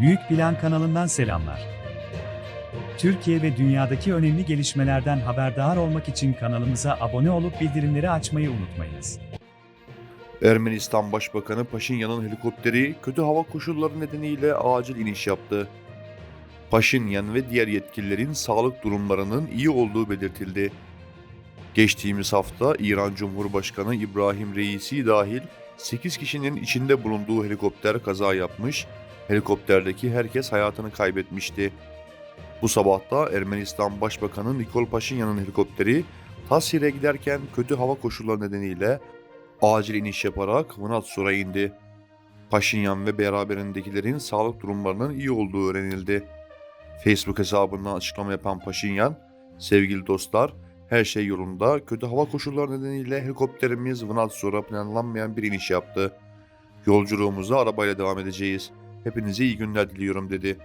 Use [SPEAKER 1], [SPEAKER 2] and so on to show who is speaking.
[SPEAKER 1] Büyük Plan kanalından selamlar. Türkiye ve dünyadaki önemli gelişmelerden haberdar olmak için kanalımıza abone olup bildirimleri açmayı unutmayınız.
[SPEAKER 2] Ermenistan Başbakanı Paşinyan'ın helikopteri kötü hava koşulları nedeniyle acil iniş yaptı. Paşinyan ve diğer yetkililerin sağlık durumlarının iyi olduğu belirtildi. Geçtiğimiz hafta İran Cumhurbaşkanı İbrahim Reisi dahil 8 kişinin içinde bulunduğu helikopter kaza yapmış, helikopterdeki herkes hayatını kaybetmişti. Bu sabah da Ermenistan Başbakanı Nikol Paşinyan'ın helikopteri Tasir'e giderken kötü hava koşulları nedeniyle acil iniş yaparak Vnatsur'a indi. Paşinyan ve beraberindekilerin sağlık durumlarının iyi olduğu öğrenildi. Facebook hesabından açıklama yapan Paşinyan, sevgili dostlar, her şey yolunda, kötü hava koşulları nedeniyle helikopterimiz Vnatsur'a planlanmayan bir iniş yaptı. Yolculuğumuza arabayla devam edeceğiz. Hepinize iyi günler diliyorum dedi.